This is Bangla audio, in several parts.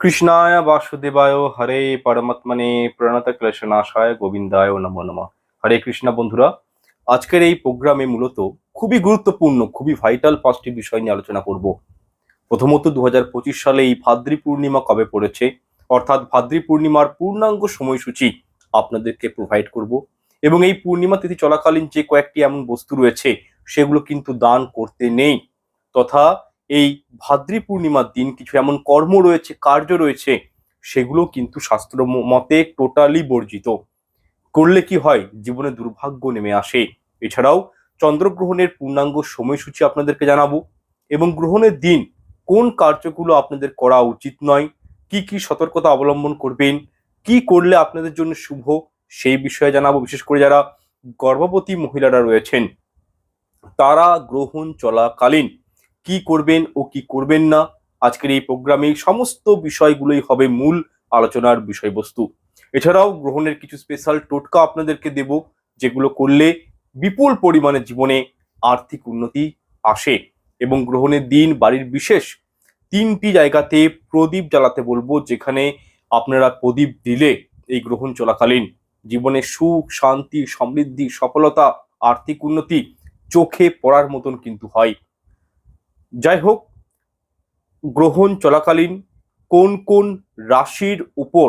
কৃষ্ণায় বাসুদেবায় হরে পরমাত্মনে প্রণত ক্লেশনাশায় গোবিন্দায় নমো নমঃ। হরে কৃষ্ণ বন্ধুরা, আজকের এই প্রোগ্রামে মূলত খুবই গুরুত্বপূর্ণ, খুবই ভাইটাল পাঁচটি বিষয় নিয়ে আলোচনা করব। প্রথমত দু হাজার পঁচিশ সালে এই ভাদ্রি পূর্ণিমা কবে পড়েছে? অর্থাৎ ভাদ্রি পূর্ণিমার পূর্ণাঙ্গ সময়সূচি আপনাদেরকে প্রোভাইড করব। এবং এই পূর্ণিমা তিথি চলাকালীন যে কয়েকটি এমন বস্তু রয়েছে, সেগুলো কিন্তু দান করতে নেই। তথা এই ভাদ্রি পূর্ণিমার দিন কিছু এমন কর্ম রয়েছে, কার্য রয়েছে, সেগুলো কিন্তু শাস্ত্র মতে টোটালি বর্জিত। করলে কি হয়? জীবনে দুর্ভাগ্য নেমে আসে। এছাড়াও চন্দ্রগ্রহণের পূর্ণাঙ্গ সময়সূচি আপনাদেরকে জানাব এবং গ্রহণের দিন কোন কার্যগুলো আপনাদের করা উচিত নয়, কি কি সতর্কতা অবলম্বন করবেন, কি করলে আপনাদের জন্য শুভ সেই বিষয়ে জানাব। বিশেষ করে যারা গর্ভবতী মহিলারা রয়েছেন, তারা গ্রহণ চলাকালীন কি করবেন ও কি করবেন না, আজকের এই প্রোগ্রামে সমস্ত বিষয়গুলোই হবে মূল আলোচনার বিষয়বস্তু। এছাড়াও গ্রহণের কিছু স্পেশাল টোটকা আপনাদেরকে দেব, যেগুলো করলে বিপুল পরিমাণে জীবনে আর্থিক উন্নতি আসে এবং গ্রহণের দিন বাড়ির বিশেষ তিনটি জায়গাতে প্রদীপ জ্বালাতে বলব, যেখানে আপনারা প্রদীপ দিলে এই গ্রহণ চলাকালীন জীবনে সুখ, শান্তি, সমৃদ্ধি, সফলতা, আর্থিক উন্নতি চোখে পড়ার মতন কিন্তু হয়। যাই হোক গ্রহণ চলাকালীন কোন কোন রাশির উপর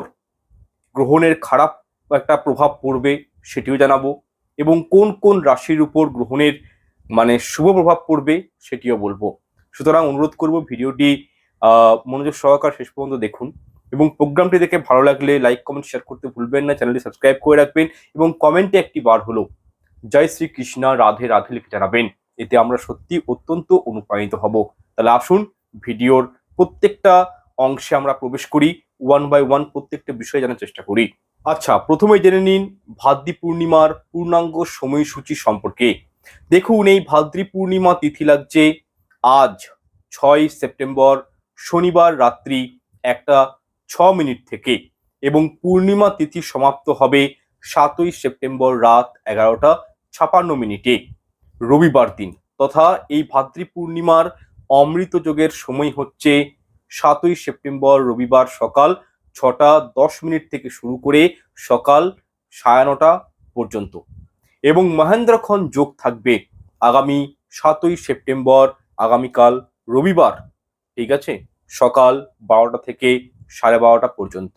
গ্রহণের খারাপ একটা প্রভাব পড়বে সেটিও জানাব এবং কোন কোন রাশির উপর গ্রহণের মানে শুভ প্রভাব পড়বে সেটিও বলব। সুতরাং অনুরোধ করব ভিডিওটি মনোযোগ সহকার শেষ পর্যন্ত দেখুন এবং প্রোগ্রামটি দেখে ভালো লাগলে লাইক, কমেন্ট, শেয়ার করতে ভুলবেন না, চ্যানেলটি সাবস্ক্রাইব করে রাখবেন এবং কমেন্টে একটি বার হলো, জয় শ্রী কৃষ্ণ রাধে রাধে লিখে জানাবেন। এতে আমরা সত্যি অত্যন্ত অনুপ্রাণিত হব। তাহলে আসুন ভিডিওর প্রত্যেকটা অংশে আমরা প্রবেশ করি ওয়ান বাই ওয়ান প্রত্যেকটা বিষয় জানার চেষ্টা করি। আচ্ছা প্রথমে জেনে নিন ভাদ্রি পূর্ণিমার পূর্ণাঙ্গ সময়সূচি সম্পর্কে। দেখুন, এই ভাদ্রি পূর্ণিমা তিথি লাগছে আজ, ছয় সেপ্টেম্বর, শনিবার রাত্রি একটা ছ মিনিট থেকে এবং পূর্ণিমা তিথি সমাপ্ত হবে সাতই সেপ্টেম্বর রাত এগারোটা ছাপান্ন মিনিটে। রবিবার দিন তথা এই ভাদ্রি পূর্ণিমার অমৃত যোগের সময় হচ্ছে সাতই সেপ্টেম্বর রবিবার সকাল ছটা দশ মিনিট থেকে শুরু করে সকাল সাড়ে নটা পর্যন্ত। এবং মহেন্দ্রক্ষণ যোগ থাকবে আগামী সাতই সেপ্টেম্বর, আগামীকাল রবিবার, ঠিক আছে? সকাল বারোটা থেকে সাড়ে বারোটা পর্যন্ত।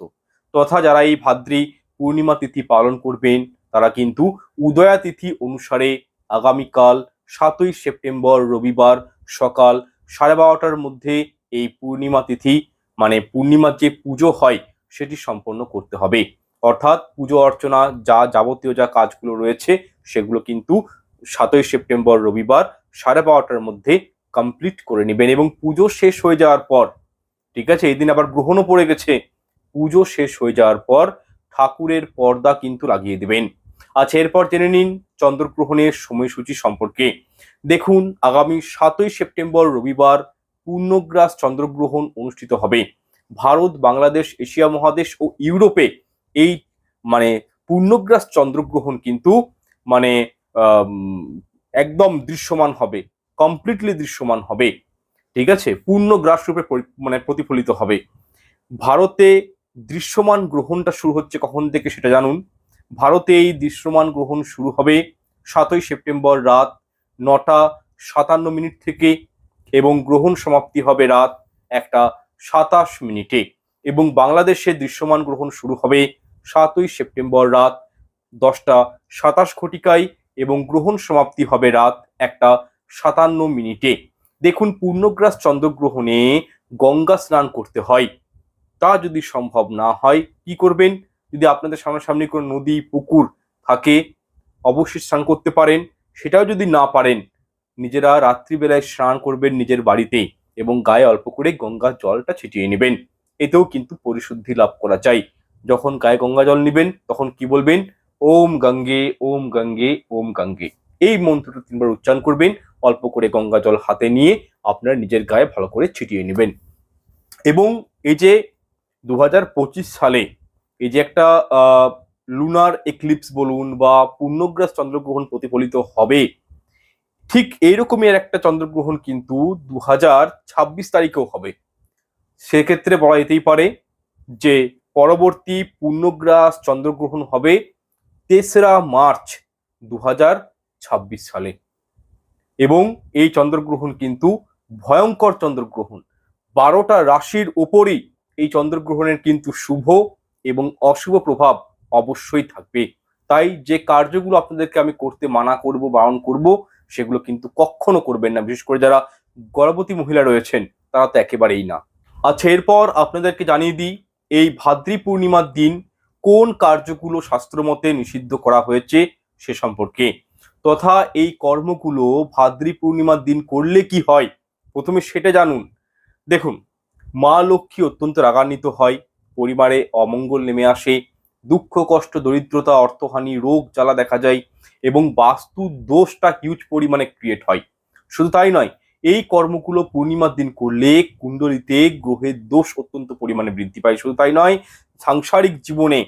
তথা যারা এই ভাদ্রি পূর্ণিমা তিথি পালন করবেন, তারা কিন্তু উদয়া তিথি অনুসারে আগামীকাল সাতই সেপ্টেম্বর রবিবার সকাল সাড়ে বারোটার মধ্যে এই পূর্ণিমা তিথি মানে পূর্ণিমার যে পুজো হয়, সেটি সম্পন্ন করতে হবে। অর্থাৎ পুজো অর্চনা যা যাবতীয় যা কাজগুলো রয়েছে, সেগুলো কিন্তু সাতই সেপ্টেম্বর রবিবার সাড়ে বারোটার মধ্যে কমপ্লিট করে নেবেন এবং পুজো শেষ হয়ে যাওয়ার পর, ঠিক আছে? এই দিন আবার গ্রহণও পড়ে গেছে। পুজো শেষ হয়ে যাওয়ার পর ঠাকুরের পর্দা কিন্তু লাগিয়ে দেবেন। আচ্ছা এরপর জেনে নিন চন্দ্রগ্রহণের সময়সূচি সম্পর্কে। দেখুন, আগামী সাতই সেপ্টেম্বর রবিবার পূর্ণগ্রাস চন্দ্রগ্রহণ অনুষ্ঠিত হবে। ভারত, বাংলাদেশ, এশিয়া মহাদেশ ও ইউরোপে এই মানে পূর্ণগ্রাস চন্দ্রগ্রহণ কিন্তু মানে একদম দৃশ্যমান হবে কমপ্লিটলি দৃশ্যমান হবে। ঠিক আছে? পূর্ণগ্রাস রূপে মানে প্রতিফলিত হবে। ভারতে দৃশ্যমান গ্রহণটা শুরু হচ্ছে কখন থেকে সেটা জানুন। ভারতে এই দৃশ্যমান গ্রহণ শুরু হবে সাতই সেপ্টেম্বর রাত নটা সাতান্ন মিনিট থেকে এবং গ্রহণ সমাপ্তি হবে রাত একটা সাতাশ মিনিটে এবং বাংলাদেশে দৃশ্যমান গ্রহণ শুরু হবে সাতই সেপ্টেম্বর রাত দশটা সাতাশ ঘটিকায় এবং গ্রহণ সমাপ্তি হবে রাত একটা সাতান্ন মিনিটে। দেখুন, পূর্ণগ্রাস চন্দ্রগ্রহণে গঙ্গা স্নান করতে হয়। তা যদি সম্ভব না হয়, কি করবেন? যদি আপনাদের সামনাসামনি কোনো নদী, পুকুর থাকে, অবশ্যই স্নান করতে পারেন। সেটাও যদি না পারেন, নিজেরা রাত্রিবেলায় স্নান করবেন নিজের বাড়িতে এবং গায়ে অল্প করে গঙ্গার জলটা ছিটিয়ে নেবেন। এতেও কিন্তু পরিশুদ্ধি লাভ করা যায়। যখন গায়ে গঙ্গা জল নেবেন, তখন কি বলবেন? ওম গঙ্গে ওম গঙ্গে ওম গঙ্গে। এই মন্ত্রটা তিনবার উচ্চারণ করবেন, অল্প করে গঙ্গা জল হাতে নিয়ে আপনার নিজের গায়ে ভালো করে ছিটিয়ে নেবেন। এবং এই যে দু হাজার পঁচিশ সালে এই যে একটা লুনার এক্লিপস বলুন বা পূর্ণগ্রাস চন্দ্রগ্রহণ প্রতিফলিত হবে, ঠিক এইরকমই আর একটা চন্দ্রগ্রহণ কিন্তু দু হাজার ছাব্বিশ তারিখেও হবে। সেক্ষেত্রে বলা যেতেই পারে যে পরবর্তী পূর্ণগ্রাস চন্দ্রগ্রহণ হবে তেসরা মার্চ দু সালে। এবং এই চন্দ্রগ্রহণ কিন্তু ভয়ঙ্কর চন্দ্রগ্রহণ। বারোটা রাশির ওপরই এই চন্দ্রগ্রহণের কিন্তু শুভ এবং অশুভ প্রভাব অবশ্যই থাকবে। তাই যে কার্যগুলো আপনাদেরকে আমি করতে মানা করব, বারণ করব, সেগুলো কিন্তু কখনো করবেন না। বিশেষ করে যারা গর্ভবতী মহিলা রয়েছেন, তারা তো একেবারেই না। আচ্ছা এরপর আপনাদেরকে জানিয়ে দিই, এই ভাদ্রী পূর্ণিমার দিন কোন কার্যগুলো শাস্ত্রমতে নিষিদ্ধ করা হয়েছে সে সম্পর্কে। তথা এই কর্মগুলো ভাদ্রী পূর্ণিমার দিন করলে কি হয়? প্রথমে সেটা জানুন। দেখুন, মা লক্ষ্মী অত্যন্ত রাগান্বিত হয়। পরিবারে অমঙ্গল নেমে আসে। দুঃখ, কষ্ট, দরিদ্রতা, অর্থহানি, রোগ, জ্বালা দেখা যায় এবং বাস্তু দোষটা হিউজ পরিমাণে ক্রিয়েট হয়। শুধু তাই নয়, এই কর্মগুলো পূর্ণিমার দিন করলে কুণ্ডলিতে গ্রহের দোষ অত্যন্ত পরিমাণে বৃদ্ধি পায়। শুধু তাই নয়, সাংসারিক জীবনে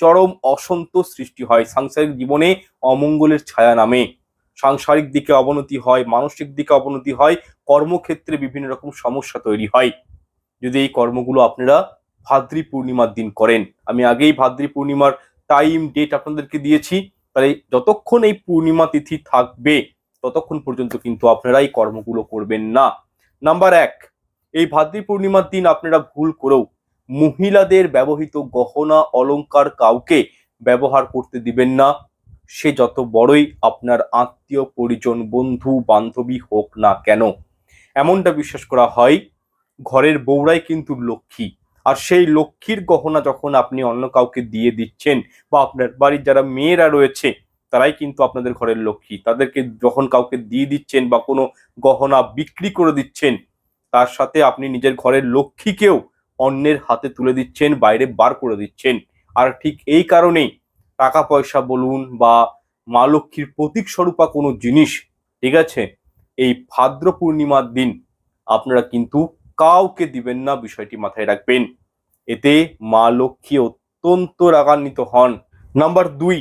চরম অসন্তোষ সৃষ্টি হয়। সাংসারিক জীবনে অমঙ্গলের ছায়া নামে। সাংসারিক দিকে অবনতি হয়, মানসিক দিকে অবনতি হয়, কর্মক্ষেত্রে বিভিন্ন রকম সমস্যা তৈরি হয়। যদি এই কর্মগুলো আপনারা ভাদ্রী পূর্ণিমার দিন করেন। আমি আগেই ভাদ্রী পূর্ণিমার টাইম ডেট আপনাদেরকে দিয়েছি। তাহলে যতক্ষণ এই পূর্ণিমা তিথি থাকবে, ততক্ষণ পর্যন্ত কিন্তু আপনারা এই কর্মগুলো করবেন না। নাম্বার এক, এই ভাদ্রী পূর্ণিমার দিন আপনারা ভুল করেও মহিলাদের ব্যবহৃত গহনা, অলংকার কাউকে ব্যবহার করতে দিবেন না। সে যত বড়ই আপনার আত্মীয়, পরিজন, বন্ধু, বান্ধবী হোক না কেন, এমনটা বিশ্বাস করা হয়, ঘরের বউরাই কিন্তু লক্ষ্মী। আর সেই লক্ষ্মীর গহনা যখন আপনি অন্য কাউকে দিয়ে দিচ্ছেন বা আপনার বাড়ির যারা মেয়েরা রয়েছে, তারাই কিন্তু আপনাদের ঘরের লক্ষ্মী। তাদেরকে যখন কাউকে দিয়ে দিচ্ছেন বা কোনো গহনা বিক্রি করে দিচ্ছেন, তার সাথে আপনি নিজের ঘরের লক্ষ্মীকেও অন্যের হাতে তুলে দিচ্ছেন, বাইরে বার করে দিচ্ছেন। আর ঠিক এই কারণেই টাকা পয়সা বলুন বা মা লক্ষ্মীর প্রতীক স্বরূপা কোনো জিনিস, ঠিক আছে? এই ভাদ্র পূর্ণিমার দিন আপনারা কিন্তু কাউকে দিবেন না, বিষয়টি মাথায় রাখবেন। এতে মা লক্ষ্মী অত্যন্ত রাগান্বিত হন। নাম্বার দুই,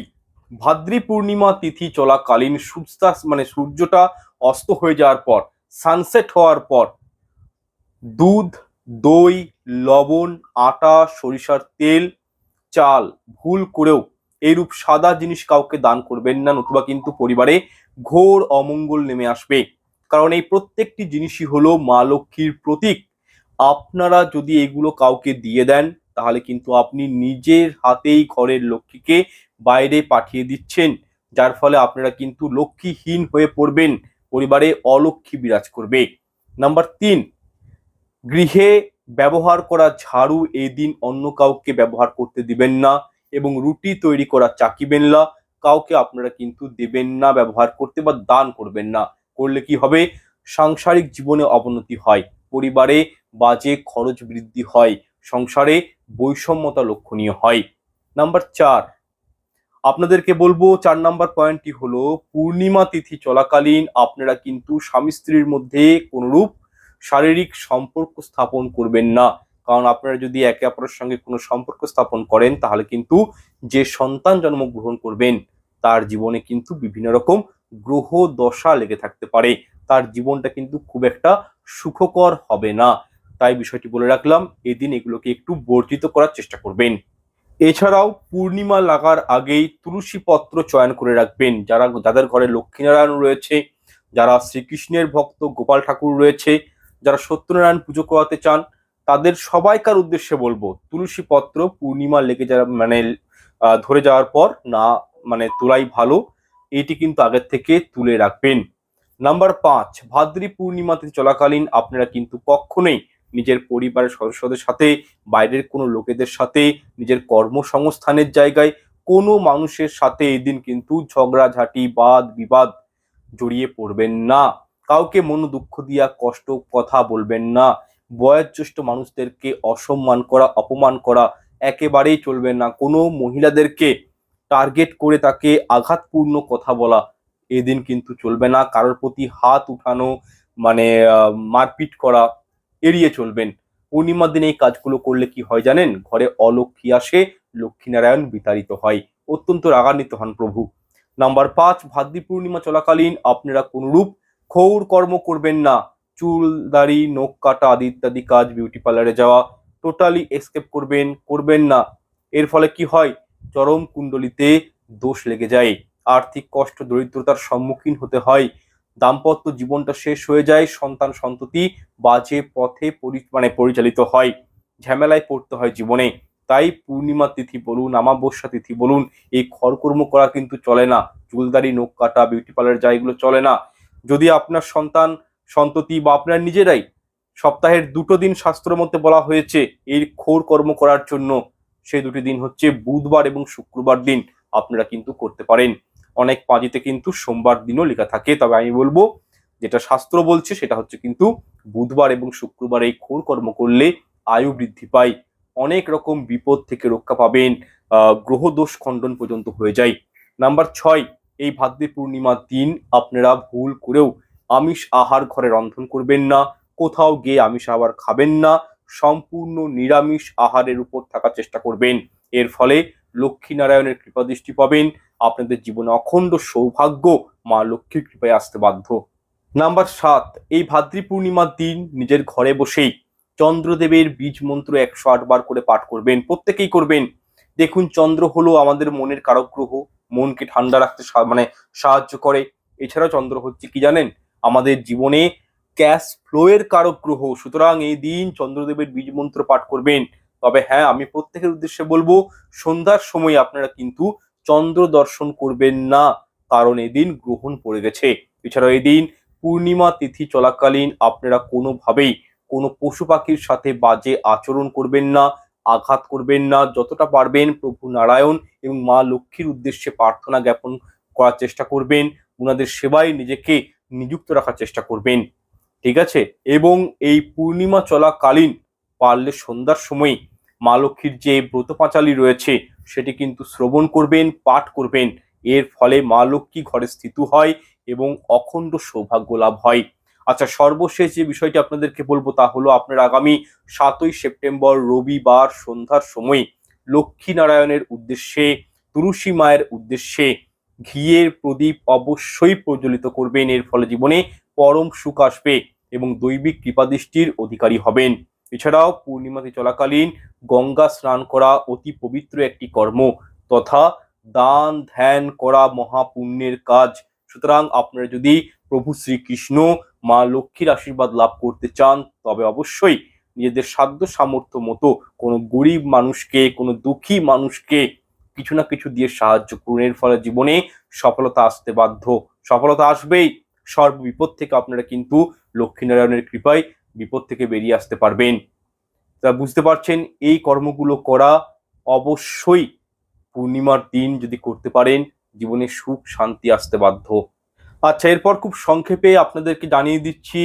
ভাদ্রী পূর্ণিমা তিথি চলাকালীন সূর্যাস মানে সূর্যটা অস্ত হয়ে যাওয়ার পর সানসেট হওয়ার পর, দুধ, দই, লবণ, আটা, সরিষার তেল, চাল ভুল করেও এইরূপ সাদা জিনিস কাউকে দান করবেন না, নতুবা কিন্তু পরিবারে ঘোর অমঙ্গল নেমে আসবে। কারণ এই প্রত্যেকটি জিনিসই হলো মা লক্ষ্মীর প্রতীক। আপনারা যদি এগুলো কাউকে দিয়ে দেন, তাহলে কিন্তু আপনি নিজের হাতেই ঘরের লক্ষ্মীকে বাইরে পাঠিয়ে দিচ্ছেন, যার ফলে আপনারা কিন্তু লক্ষ্মীহীন হয়ে পড়বেন, পরিবারে অলক্ষ্মী বিরাজ করবে। নাম্বার তিন, গৃহে ব্যবহার করা ঝাড়ু এই দিন অন্য কাউকে ব্যবহার করতে দিবেন না এবং রুটি তৈরি করা চাকিবেন না কাউকে আপনারা কিন্তু দেবেন না, ব্যবহার করতে বা দান করবেন না। করলে কি হবে? সাংসারিক জীবনে অবনতি হয়। পরিবারে বাজে খরচ বৃদ্ধি হয়, সংসারে বৈষম্যতা লক্ষণীয় হয়। নাম্বার চার, আপনাদেরকে বলব চার নাম্বার পয়েন্টটি হলো, পূর্ণিমা তিথি চলাকালীন আপনারা কিন্তু স্বামী স্ত্রীর মধ্যে কোনরূপ শারীরিক সম্পর্ক স্থাপন করবেন না। কারণ আপনারা যদি একে অপরের সঙ্গে কোনো সম্পর্ক স্থাপন করেন, তাহলে কিন্তু যে সন্তান জন্মগ্রহণ করবেন, তার জীবনে কিন্তু বিভিন্ন রকম গ্রহ দশা লেগে থাকতে পারে। তার জীবনটা কিন্তু খুব একটা সুখকর হবে না। তাই বিষয়টি বলে রাখলাম, এদিন এগুলোকে একটু বর্জিত করার চেষ্টা করবেন। এছাড়াও পূর্ণিমা লাগার আগেই তুলসী পত্র চয়ন করে রাখবেন, যারা, যাদের ঘরে লক্ষ্মীনারায়ণ রয়েছে, যারা শ্রীকৃষ্ণের ভক্ত গোপাল ঠাকুর রয়েছে, যারা সত্যনারায়ণ পুজো করাতে চান, তাদের সবাইকার উদ্দেশ্যে বলব, তুলসী পত্র পূর্ণিমা লেগে যারা মানে ধরে যাওয়ার পর না মানে তোলাই ভালো, এটি কিন্তু আগের থেকে তুলে রাখবেন। নাম্বার পাঁচ, ভাদ্রী পূর্ণিমাতে চলাকালীন আপনারা কিন্তু কখনোই নিজের পরিবারের সদস্যদের সাথে, বাইরের কোনো লোকেদের সাথে, নিজের কর্মসংস্থানের জায়গায় কোনো মানুষের সাথে এদিন কিন্তু ঝগড়াঝাটি, বাদ বিবাদ জড়িয়ে পড়বেন না। কাউকে মন দুঃখ দিয়া, কষ্ট কথা বলবেন না। বয়োজ্যেষ্ঠ মানুষদেরকে অসম্মান করা, অপমান করা একেবারেই চলবে না। কোনো মহিলাদেরকে টার্গেট করে তাকে আঘাতপূর্ণ কথা বলা এদিন কিন্তু চলবে না। কারোর প্রতি হাত উঠানো মানে মারপিট করা এড়িয়ে চলবেন। পূর্ণিমার দিনে এই কাজগুলো করলে কি হয় জানেন? ঘরে অলক্ষ্মী আসে, লক্ষ্মীনারায়ণ বিতাড়িত হয়। অত্যন্ত রাগান্বিত হন প্রভু। নাম্বার পাঁচ, ভাদ্রী পূর্ণিমা চলাকালীন আপনারা কোনরূপ ক্ষৌর কর্ম করবেন না। চুল, দাড়ি, নখ কাটা আদি ইত্যাদি কাজ বিউটি পার্লারে যাওয়া টোটালি এসকেপ করবেন করবেন না। এর ফলে কি হয়? চরম কুণ্ডলিতে দোষ লেগে যায়। আর্থিক কষ্ট, দরিদ্রতার সম্মুখীন হতে হয়। দাম্পত্য জীবনটা শেষ হয়ে যায়, সন্তান সন্ততি বাজে পথে মানে পরিচালিত হয়। ঝামেলায় পড়তে হয় জীবনে। তাই পূর্ণিমা তিথি বলুন আমাবস্যা তিথি বলুন, এই খরকর্ম করা কিন্তু চলে না। চুলদারি নখ কাটা বিউটি পার্লার যা এগুলো চলে না। যদি আপনার সন্তান সন্ততি বা আপনার নিজেরাই সপ্তাহের দুটো দিন শাস্ত্রের মধ্যে বলা হয়েছে এই খোর কর্ম করার জন্য সেই দুটি দিন হচ্ছে বুধবার এবং শুক্রবার দিন। আপনারা কিন্তু করতে পারেন। অনেক পাঁজিতে কিন্তু সোমবার দিনও লেখা থাকে। তবে আমি বলব, যেটা শাস্ত্র বলছে সেটা হচ্ছে কিন্তু বুধবার এবং শুক্রবার এই খোর কর্ম করলে আয়ু বৃদ্ধি পায়। অনেক রকম বিপদ থেকে রক্ষা পাবেন গ্রহ দোষ খণ্ডন পর্যন্ত হয়ে যায়। নাম্বার ছয়, এই ভাদ্রে পূর্ণিমার দিন আপনারা ভুল করেও আমিষ আহার ঘরে রন্ধন করবেন না, কোথাও গিয়ে আমিষ আহার খাবেন না, সম্পূর্ণ নিরামিষ আহারের উপর থাকার চেষ্টা করবেন। এর ফলে লক্ষ্মী নারায়ণের কৃপা দৃষ্টি পাবেন আপনাদের জীবনে অখণ্ড সৌভাগ্য মা লক্ষ্মীর কৃপায় আসতে বাধ্য। নাম্বার সাত, এই ভাদ্রী পূর্ণিমার দিন নিজের ঘরে বসেই চন্দ্রদেবের বীজ মন্ত্র একশো আট বার করে পাঠ করবেন, প্রত্যেকেই করবেন। দেখুন, চন্দ্র হলো আমাদের মনের কারক গ্রহ মনকে ঠান্ডা রাখতে মানে সাহায্য করে। এছাড়াও চন্দ্র হচ্ছে কি জানেন? আমাদের জীবনে ক্যাশ ফ্লো এর কারক গ্রহ সুতরাং এই দিন চন্দ্রদেবের বীজ মন্ত্র পাঠ করবেন। তবে হ্যাঁ আমি প্রত্যেকের উদ্দেশ্যে বলব, সন্ধ্যার সময় আপনারা কিন্তু চন্দ্র দর্শন করবেন না। কারণ এদিন গ্রহণ পড়ে গেছে। এছাড়াও এদিন পূর্ণিমা তিথি চলাকালীন আপনারা কোনোভাবেই কোনো পশু পাখির সাথে বাজে আচরণ করবেন না, আঘাত করবেন না। যতটা পারবেন প্রভু নারায়ণ এবং মা লক্ষ্মীর উদ্দেশ্যে প্রার্থনা জ্ঞাপন করার চেষ্টা করবেন। ওনাদের সেবায় নিজেকে নিযুক্ত রাখার চেষ্টা করবেন। ঠিক আছে? এবং এই পূর্ণিমা চলাকালীন পারলে সন্ধ্যার সময় মা লক্ষ্মীর যে ব্রত পাঁচালী রয়েছে সেটি কিন্তু শ্রবণ করবেন, পাঠ করবেন। এর ফলে মা লক্ষ্মী ঘরে স্থিত হয় এবং অখণ্ড সৌভাগ্য লাভ হয়। আচ্ছা সর্বশেষ যে বিষয়টি আপনাদেরকে বলব তা হলো আপনারা আগামী সাতই সেপ্টেম্বর রবিবার সন্ধ্যার সময় লক্ষ্মী নারায়ণের উদ্দেশ্যে, তুলসী মায়ের উদ্দেশ্যে ঘিয়ের প্রদীপ অবশ্যই প্রজ্বলিত করবেন। এর ফলে জীবনে পরম সুখ আসবে এবং দৈবিক কৃপাদৃষ্টির অধিকারী হবেন। এছাড়াও পূর্ণিমাতে চলাকালীন গঙ্গা স্নান করা অতি পবিত্র একটি কর্ম তথা দান ধ্যান করা মহাপুণ্যের কাজ। সুতরাং আপনারা যদি প্রভু শ্রীকৃষ্ণ, মা লক্ষ্মীর আশীর্বাদ লাভ করতে চান, তবে অবশ্যই নিজেদের সাধ্য সামর্থ্য মতো কোনো গরিব মানুষকে, কোনো দুঃখী মানুষকে কিছু না কিছু দিয়ে সাহায্য করুন। এর ফলে জীবনে সফলতা আসতে বাধ্য। সফলতা আসবেই। সর্ব বিপদ থেকে আপনারা কিন্তু লক্ষ্মীনারায়ণের কৃপায় বিপদ থেকে বেরিয়ে আসতে পারবেন। তা বুঝতে পারছেন, এই কর্মগুলো করা অবশ্যই পূর্ণিমার দিন যদি করতে পারেন, জীবনে সুখ, শান্তি আসতে বাধ্য। আচ্ছা এরপর খুব সংক্ষেপে আপনাদেরকে জানিয়ে দিচ্ছি,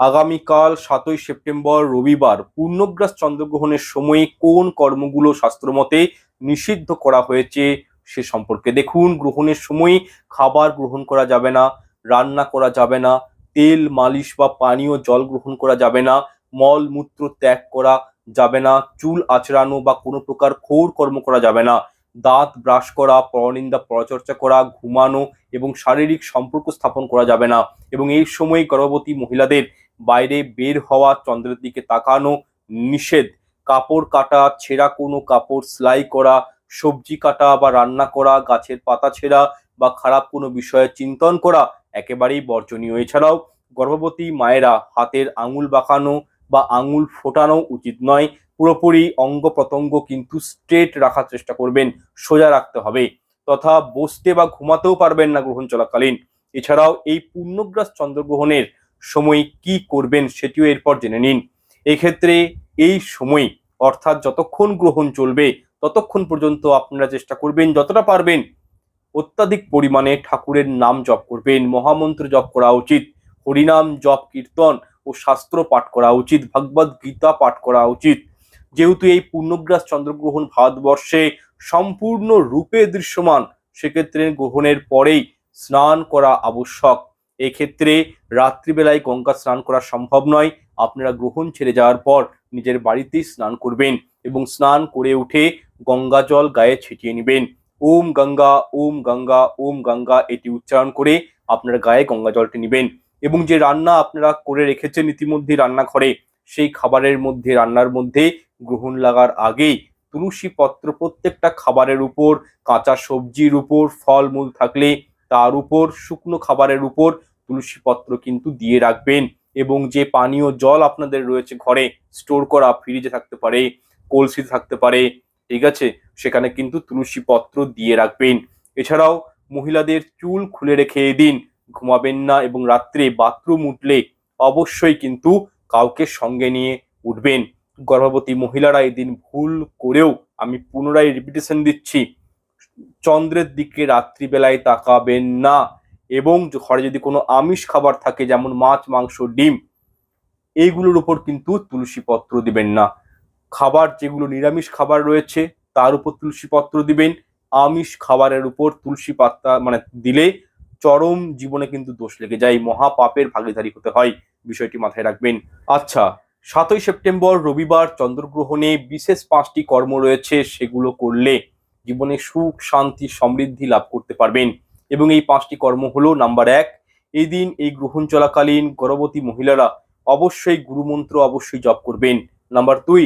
আগামীকাল সাতই সেপ্টেম্বর, রবিবার পূর্ণগ্রাস চন্দ্রগ্রহণের সময় কোন কর্মগুলো শাস্ত্রমতে নিষিদ্ধ করা হয়েছে সে সম্পর্কে দেখুন। গ্রহণের সময় খাবার গ্রহণ করা যাবে না, রান্না করা যাবে না তেল, মালিশ বা পানীয় জল গ্রহণ করা যাবে না, মল, মূত্র ত্যাগ করা যাবে না, চুল আঁচড়ানো বা কোনো প্রকার খোর কর্ম করা যাবে না। দাঁত ব্রাশ করা, পরনিন্দা, পরচর্চা করা, ঘুমানো এবং শারীরিক সম্পর্ক স্থাপন করা যাবে না এবং এই সময় গর্ভবতী মহিলাদের বাইরে বের হওয়া, চন্দ্রের দিকে তাকানো নিষেধ। কাপড় কাটা, ছেঁড়া কোনো কাপড় সেলাই করা, সবজি কাটা বা রান্না করা, গাছের পাতা ছেঁড়া বা খারাপ কোনো বিষয়ে চিন্তন করা একেবারেই বর্জনীয়। এছাড়াও গর্ভবতী মায়েরা হাতের আঙুল বাঁকানো বা আঙুল ফোটানো উচিত নয়। পুরোপুরি অঙ্গ প্রত্যঙ্গ কিন্তু স্ট্রেট রাখার চেষ্টা করবেন, সোজা রাখতে হবে। তথা বসতে বা ঘুমাতেও পারবেন না গ্রহণ চলাকালীন। এছাড়াও এই পূর্ণগ্রাস চন্দ্রগ্রহণের সময় কি করবেন সেটিও এরপর জেনে নিন। এক্ষেত্রে এই সময়, অর্থাৎ যতক্ষণ গ্রহণ চলবে, ততক্ষণ পর্যন্ত আপনারা চেষ্টা করবেন, যতটা পারবেন অত্যাধিক পরিমাণে ঠাকুরের নাম জপ করবেন। মহামন্ত্র জপ করা উচিত। হরিনাম জপ, কীর্তন ও শাস্ত্র পাঠ করা উচিত। ভগবদ গীতা পাঠ করা উচিত। যেহেতু এই পূর্ণগ্রাস চন্দ্রগ্রহণ ভারতবর্ষে সম্পূর্ণ রূপে দৃশ্যমান, সেক্ষেত্রে গ্রহণের পরেই স্নান করা আবশ্যক। এক্ষেত্রে রাত্রিবেলায় গঙ্গা স্নান করা সম্ভব নয়। আপনারা গ্রহণ ছেড়ে যাওয়ার পর নিজের বাড়িতেই স্নান করবেন এবং স্নান করে উঠে গঙ্গা জল গায়ে ছিটিয়ে নেবেন। ওম গঙ্গা ওম গঙ্গা ওম গঙ্গা এটি উচ্চারণ করে আপনার গায়ে গঙ্গা জলটি নেবেন। এবং যে রান্না আপনারা করে রেখেছেন ইতিমধ্যে রান্নাঘরে, সেই খাবারের মধ্যে, রান্নার মধ্যে গ্রহণ লাগার আগেই তুলসী পত্র প্রত্যেকটা খাবারের উপর, কাঁচা সবজির উপর, ফলমূল থাকলে তার উপর, শুকনো খাবারের উপর তুলসী পত্র কিন্তু দিয়ে রাখবেন। এবং যে পানীয় জল আপনাদের রয়েছে ঘরে, স্টোর করা ফ্রিজে থাকতে পারে, কলসিতে থাকতে পারে, ঠিক আছে? সেখানে কিন্তু তুলসী পত্র দিয়ে রাখবেন। এছাড়াও মহিলাদের চুল খুলে রেখে দিন ঘুমাবেন না এবং রাত্রে বাথরুম উঠলে অবশ্যই কিন্তু কাউকে সঙ্গে নিয়ে উঠবেন। গর্ভবতী মহিলারা এদিন ভুল করেও আমি পুনরায় রিপিটেশন দিচ্ছি, চন্দ্রের দিকে রাত্রিবেলায় তাকাবেন না এবং ঘরে যদি কোনো আমিষ খাবার থাকে, যেমন মাছ, মাংস, ডিম এইগুলোর উপর কিন্তু তুলসী পত্র দিবেন না। খাবার যেগুলো নিরামিষ খাবার রয়েছে তার উপর তুলসী পত্র দিবেন। আমিষ খাবারের উপর তুলসী পাতা মানে দিলে চরম জীবনে কিন্তু দোষ লেগে যায়। মহা পাপের ভাগীদারি হতে হয়। বিষয়টি মাথায় রাখবেন। আচ্ছা সাতই সেপ্টেম্বর রবিবার চন্দ্রগ্রহণে বিশেষ পাঁচটি কর্ম রয়েছে। সেগুলো করলে জীবনে সুখ, শান্তি, সমৃদ্ধি লাভ করতে পারবেন। এবং এই পাঁচটি কর্ম হলো, নাম্বার এক, এই দিন এই গ্রহণ চলাকালীন গর্ভবতী মহিলারা অবশ্যই গুরুমন্ত্র অবশ্যই জপ করবেন। নাম্বার দুই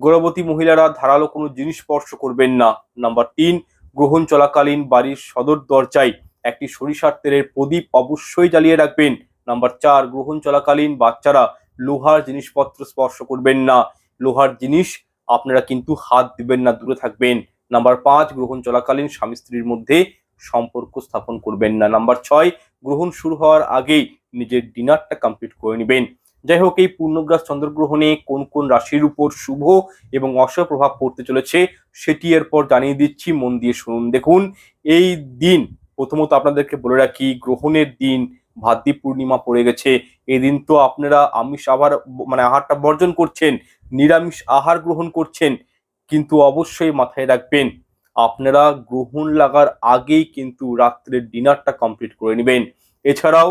গর্ভবতী মহিলারা ধারালো কোনো জিনিস স্পর্শ করবেন না। নাম্বার তিন, গ্রহণ চলাকালীন বাড়ির সদর দরজায় একটি সরিষার তেলের প্রদীপ অবশ্যই জ্বালিয়ে রাখবেন। নাম্বার চার, গ্রহণ চলাকালীন বাচ্চারা লোহার জিনিসপত্র স্পর্শ করবেন না। লোহার জিনিস আপনারা কিন্তু হাত দিবেন না, দূরে থাকবেন। নাম্বার পাঁচ, গ্রহণ চলাকালীন স্বামী স্ত্রীর মধ্যে সম্পর্ক স্থাপন করবেন না। নাম্বার ছয়, গ্রহণ শুরু হওয়ার আগেই নিজের ডিনারটা কমপ্লিট করে নেবেন। যাই হোক, এই পূর্ণগ্রাস চন্দ্রগ্রহণে কোন কোন রাশির উপর শুভ এবং অশুভ প্রভাব পড়তে চলেছে সেটি এরপর জানিয়ে দিচ্ছি, মন দিয়ে শুনুন। দেখুন, এই দিন প্রথমত আপনাদেরকে বলে রাখি, গ্রহণের দিন, ভাদ্রি পূর্ণিমা পড়ে গেছে। এই দিন তো আপনারা আমিষ আহার মানে আহারটা বর্জন করছেন, নিরামিষ আহার গ্রহণ করছেন, কিন্তু অবশ্যই মাথায় রাখবেন, আপনারা গ্রহণ লাগার আগেই কিন্তু রাত্রের ডিনারটা কমপ্লিট করে নেবেন। এছাড়াও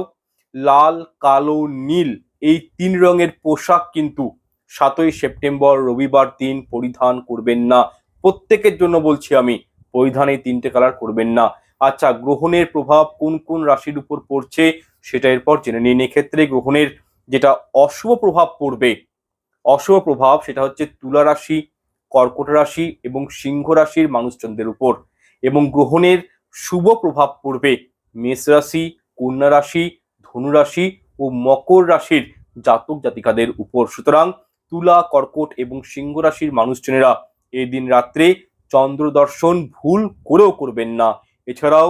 লাল, কালো, নীল এই তিন রঙের পোশাক কিন্তু সাতই সেপ্টেম্বর রবিবার দিন পরিধান করবেন না। প্রত্যেকের জন্য বলছি আমি, পরিধান এই তিনটে কালার করবেন না। আচ্ছা গ্রহণের প্রভাব কোন কোন রাশির উপর পড়ছে সেটা এরপর জেনে নিন এক্ষেত্রে গ্রহণের যেটা অশুভ প্রভাব পড়বে, অশুভ প্রভাব সেটা হচ্ছে তুলা রাশি, কর্কট রাশি এবং সিংহ রাশির মানুষজনদের উপর। এবং গ্রহণের শুভ প্রভাব পড়বে মেষ রাশি, কন্যা রাশি, ধনু রাশি ও মকর রাশির জাতক জাতিকাদের উপর। সুতরাং তুলা, কর্কট এবং সিংহ রাশির মানুষজনেরা এই দিন রাত্রে চন্দ্র দর্শন ভুল করেও করবেন না। এছাড়াও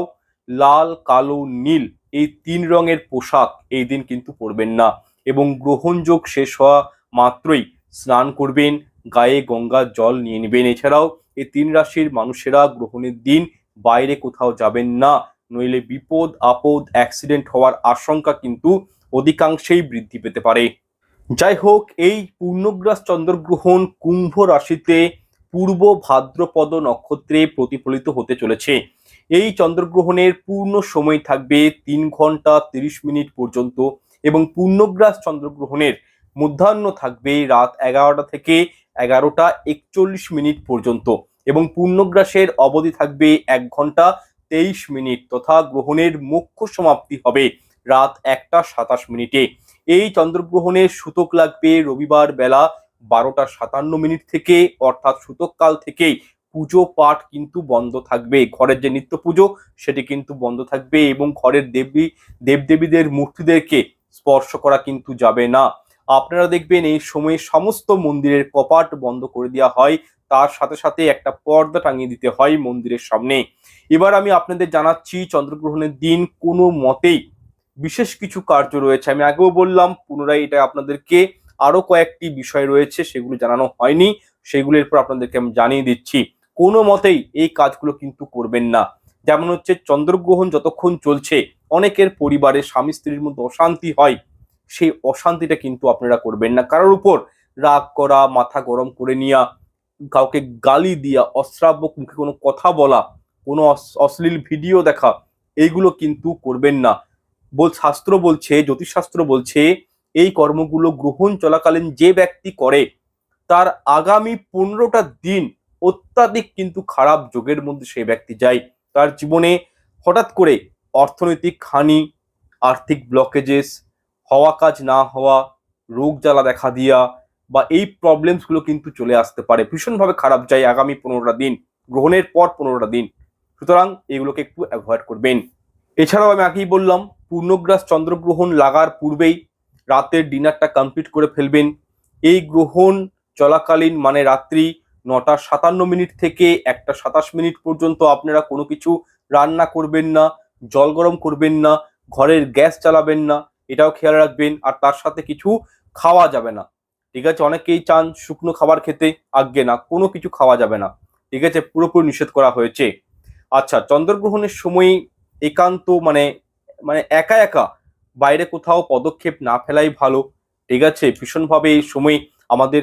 লাল, কালো, নীল এই তিন রঙের পোশাক এই দিন কিন্তু পরবেন না এবং গ্রহণযোগ শেষ হওয়া মাত্রই স্নান করবেন, গায়ে গঙ্গার জল নিয়ে নেবেন। এছাড়াও এই তিন রাশির মানুষেরা গ্রহণের দিন বাইরে কোথাও যাবেন না, নইলে বিপদ, আপদ, অ্যাক্সিডেন্ট হওয়ার আশঙ্কা কিন্তু অধিকাংশেই বৃদ্ধি পেতে পারে। যাই হোক, এই পূর্ণগ্রাস চন্দ্রগ্রহণ কুম্ভ রাশিতে পূর্ব ভাদ্রপদ নক্ষত্রে প্রতিফলিত হতে চলেছে। এই চন্দ্রগ্রহণের পূর্ণ সময় থাকবে তিন ঘণ্টা তিরিশ মিনিট পর্যন্ত এবং পূর্ণগ্রাস চন্দ্রগ্রহণের মধ্যাহ্ন থাকবে রাত এগারোটা থেকে এগারোটা একচল্লিশ মিনিট পর্যন্ত এবং পূর্ণগ্রাসের অবধি থাকবে এক ঘণ্টা তেইশ মিনিট তথা গ্রহণের মুখ্য সমাপ্তি হবে। রাত একটা সাতাশ মিনিটে। এই চন্দ্রগ্রহণের সূতক লাগবে রবিবার বেলা বারোটা সাতান্ন মিনিট থেকে, অর্থাৎ সূতককাল থেকেই পুজো পাঠ কিন্তু বন্ধ থাকবে। ঘরের যে নিত্য পুজো, সেটি কিন্তু বন্ধ থাকবে এবং ঘরের দেবী, দেবদেবীদের মূর্তিদেরকে স্পর্শ করা কিন্তু যাবে না। আপনারা দেখবেন এই সময়ে সমস্ত মন্দিরের কপাট বন্ধ করে দেওয়া হয়। তার সাথে সাথে একটা পর্দা টাঙিয়ে দিতে হয় মন্দিরের সামনে। এবার আমি আপনাদের জানাচ্ছি, চন্দ্রগ্রহণের দিন কোনো মতেই বিশেষ কিছু কার্য রয়েছে। আমি আগেও বললাম, পুনরায় এটা আপনাদেরকে আরও কয়েকটি বিষয় রয়েছে, সেগুলো জানানো হয়নি। সেগুলির পর আপনাদেরকে আমি জানিয়ে দিচ্ছি। কোনো মতেই এই কাজগুলো কিন্তু করবেন না। যেমন হচ্ছে, চন্দ্রগ্রহণ যতক্ষণ চলছে, অনেকের পরিবারে স্বামী স্ত্রীর মধ্যে অশান্তি হয়। সেই অশান্তিটা কিন্তু আপনারা করবেন না। কারোর উপর রাগ করা, মাথা গরম করে নেওয়া কাউকে গালি দিয়া, অশ্রাব্য মুখে কোনো কথা বলা, কোনো অশ্লীল ভিডিও দেখা এইগুলো কিন্তু করবেন না। বল শাস্ত্র বলছে, জ্যোতিষশাস্ত্র বলছে, এই কর্মগুলো গ্রহণ চলাকালীন যে ব্যক্তি করে, তার আগামী পনেরোটা দিন অত্যাধিক কিন্তু খারাপ যোগের মধ্যে সে ব্যক্তি যায়। তার জীবনে হঠাৎ করে অর্থনৈতিক হানি, আর্থিক ব্লকেজেস হওয়া কাজ না হওয়া, রোগ জ্বালা দেখা দিয়া বা এই প্রবলেমসগুলো কিন্তু চলে আসতে পারে। ভীষণভাবে খারাপ যায় আগামী পনেরোটা দিন, গ্রহণের পর পনেরোটা দিন। সুতরাং এগুলোকে একটু অ্যাভয়েড করবেন। এছাড়াও আমি আগেই বললাম, পূর্ণগ্রাস চন্দ্রগ্রহণ লাগার পূর্বেই রাতের ডিনারটা কমপ্লিট করে ফেলবেন। এই গ্রহণ চলাকালীন মানে রাত্রি নটা সাতান্ন মিনিট থেকে একটা সাতাশ মিনিট পর্যন্ত আপনারা কোনো কিছু রান্না করবেন না, জল গরম করবেন না, ঘরের গ্যাস চালাবেন না, এটাও খেয়াল রাখবেন। আর তার সাথে কিছু খাওয়া যাবে না। ঠিক আছে, অনেকেই চান শুকনো খাবার খেতে, আজ্ঞে না, কোনো কিছু খাওয়া যাবে না। ঠিক আছে, পুরোপুরি নিষেধ করা হয়েছে। আচ্ছা চন্দ্রগ্রহণের সময় একান্ত মানে মানে একা একা বাইরে কোথাও পদক্ষেপ না ফেলাই ভালো, ঠিক আছে? ভীষণভাবে এই সময় আমাদের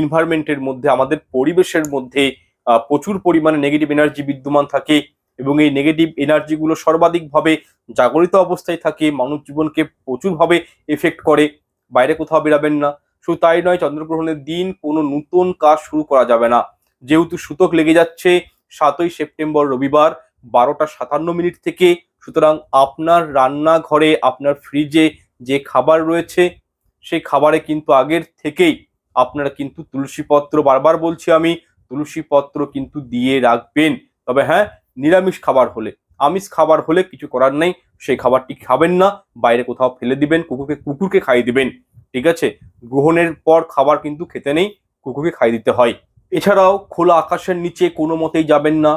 ইনভায়রনমেন্টের মধ্যে, আমাদের পরিবেশের মধ্যে প্রচুর পরিমাণে নেগেটিভ এনার্জি বিদ্যমান থাকে এবং এই নেগেটিভ এনার্জিগুলো সর্বাধিকভাবে জাগরিত অবস্থায় থাকে, মানুষ জীবনকে প্রচুরভাবে এফেক্ট করে, বাইরে কোথাও বেরাবেন না। শুধু তাই নয়, চন্দ্রগ্রহণের দিন কোনো নতুন কাজ শুরু করা যাবে না। যেহেতু সূতক লেগে যাচ্ছে, সাতই সেপ্টেম্বর রবিবার বারোটা সাতান্ন মিনিট থেকে। সুতরাং আপনার রান্নাঘরে, আপনার ফ্রিজে যে খাবার রয়েছে, সেই খাবারে কিন্তু আগের থেকেই আপনারা কিন্তু তুলসী পত্র বারবার বলছি আমি তুলসী পত্র কিন্তু দিয়ে রাখবেন। তবে হ্যাঁ নিরামিষ খাবার হলে, আমিষ খাবার হলে কিছু করার নেই, সেই খাবারটি খাবেন না, বাইরে কোথাও ফেলে দিবেন, কুকুরকে কুকুরকে খাইয়ে দিবেন, ঠিক আছে? গ্রহণের পর খাবার কিন্তু খেতে নেই, কুকুরকে খাইয়ে দিতে হয়। এছাড়াও খোলা আকাশের নিচে কোনো মতেই যাবেন না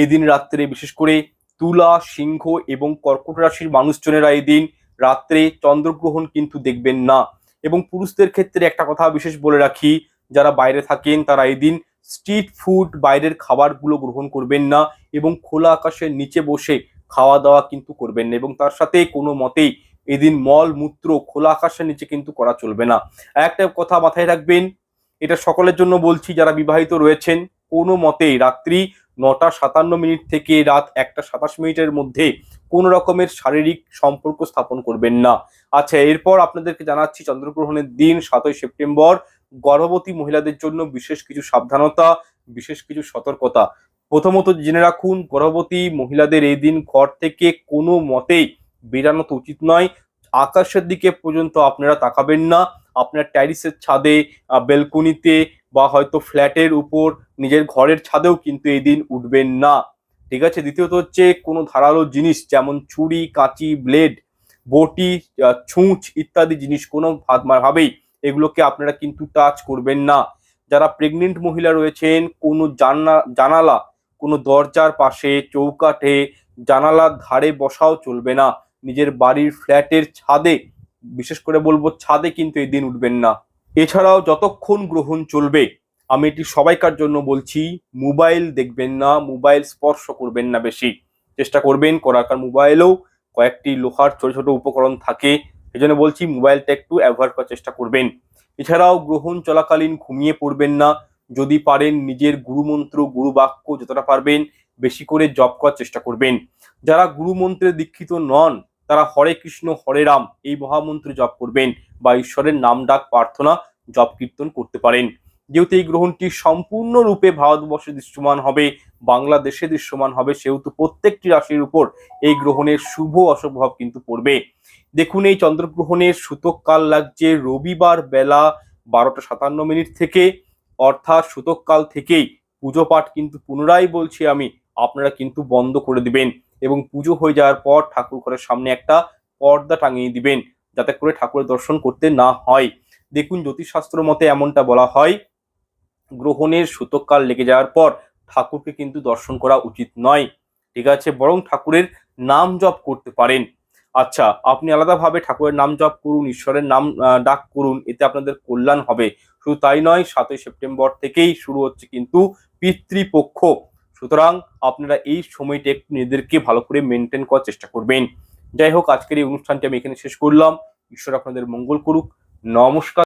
এই দিন রাত্রে বিশেষ করে তুলা, সিংহ এবং কর্কট রাশির মানুষজনেরা এই দিন রাত্রে চন্দ্রগ্রহণ কিন্তু দেখবেন না। এবং পুরুষদের ক্ষেত্রে একটা কথা বিশেষ বলে রাখি, যারা বাইরে থাকেন তারা এই দিন স্ট্রিট ফুড, বাইরের খাবারগুলো গ্রহণ করবেন না এবং খোলা আকাশের নিচে বসে খাওয়া দাওয়া কিন্তু করবেন না এবং তার সাথে কোনো মতেই এদিন মল, মূত্র খোলা আকাশের নিচে কিন্তু করা চলবে না। একটা কথা মাথায় রাখবেন, এটা সকলের জন্য বলছি, যারা বিবাহিত রয়েছেন, কোনো মতেই রাত্রি নটা সাতান্ন মিনিট থেকে রাত একটা সাতাশ মিনিটের মধ্যে কোনো রকমের শারীরিক সম্পর্ক স্থাপন করবেন না। আচ্ছা এরপর আপনাদেরকে জানাচ্ছি চন্দ্রগ্রহণের দিন, সাতই সেপ্টেম্বর। গর্ভবতী মহিলাদের জন্য বিশেষ কিছু সাবধানতা, বিশেষ কিছু সতর্কতা। প্রথমত জেনে রাখুন, গর্ভবতী মহিলাদের এই দিন ঘর থেকে কোনো মতেই বেরানো তো উচিত নয়। আকাশের দিকে পর্যন্ত আপনারা তাকাবেন না। আপনার ট্যারিসের ছাদে বেলকনিতে বা হয়তো ফ্ল্যাটের উপর নিজের ঘরের ছাদেও কিন্তু এই দিন উঠবেন না। ঠিক আছে? দ্বিতীয়ত হচ্ছে কোনো ধারালো জিনিস যেমন ছুরি, কাঁচি ব্লেড বটি ছুঁচ ইত্যাদি জিনিস কোনো ভাব- ভাবেই এগুলোকে আপনারা কিন্তু টাচ করবেন না। যারা প্রেগনেন্ট মহিলা রয়েছেন, কোনো জানা জানালা, কোনো দরজার পাশে, চৌকাঠে জানালার ধারে বসাও চলবে না। নিজের বাড়ির ফ্ল্যাটের ছাদে বিশেষ করে বলব ছাদে কিন্তু এই দিন উঠবেন না। এছাড়াও যতক্ষণ গ্রহণ চলবে, আমি এটি সবাইকার জন্য বলছি, মোবাইল দেখবেন না, মোবাইল স্পর্শ করবেন না বেশি। চেষ্টা করবেন করাকার মোবাইলেও কয়েকটি লোহার ছোট ছোট উপকরণ থাকে এই জন্য বলছি মোবাইলটা একটু অ্যাভয়েড করার চেষ্টা করবেন। এছাড়াও গ্রহণ চলাকালীন ঘুমিয়ে পড়বেন না, যদি পারেন নিজের গুরুমন্ত্র গুরু বাক্য যতটা পারবেন, বেশি করে জপ করার চেষ্টা করবেন। যারা গুরুমন্ত্রে দীক্ষিত নন তারা হরে কৃষ্ণ, হরে রাম এই মহামন্ত্র জপ করবেন বা ঈশ্বরের নাম ডাক প্রার্থনা, জপ কীর্তন করতে পারেন। যেহেতু এই গ্রহণটি সম্পূর্ণরূপে ভারতবর্ষে দৃশ্যমান হবে, বাংলাদেশে দৃশ্যমান হবে, সেহেতু প্রত্যেকটি রাশির উপর এই গ্রহণের শুভ প্রভাব কিন্তু পড়বে। দেখুন, এই চন্দ্রগ্রহণের সূতক কাল লাগছে রবিবার বেলা বারোটা সাতান্ন মিনিট থেকে। অর্থাৎ সূতক কাল থেকেই পুজো পাঠ কিন্তু পুনরায় বলছি আমি, আপনারা কিন্তু বন্ধ করে দিবেন। এবং পুজো হয়ে যাওয়ার পর ঠাকুর ঘরের সামনে একটা পর্দা টাঙিয়ে দিবেন, যাতে করে ঠাকুরের দর্শন করতে না হয়। দেখুন, জ্যোতিষশাস্ত্র মতে এমনটা বলা হয়, গ্রহণের সূতককাল লেগে যাওয়ার পর ঠাকুরকে কিন্তু দর্শন করা উচিত নয়। ঠিক আছে? বরং ঠাকুরের নাম জপ করতে পারেন। আচ্ছা আপনি আলাদাভাবে ঠাকুরের নাম জপ করুন, ঈশ্বরের নাম ডাক করুন, এতে আপনাদের কল্যাণ হবে। শুধু তাই নয়, সাতই সেপ্টেম্বর থেকেই শুরু হচ্ছে কিন্তু পিতৃপক্ষ। সুতরাং আপনারা এই সময়টা একটু নিজেদেরকে ভালো করে মেনটেন করার চেষ্টা করবেন। যাই হোক, আজকের এই অনুষ্ঠানটি আমি এখানে শেষ করলাম। ঈশ্বর আপনাদের মঙ্গল করুক। নমস্কার।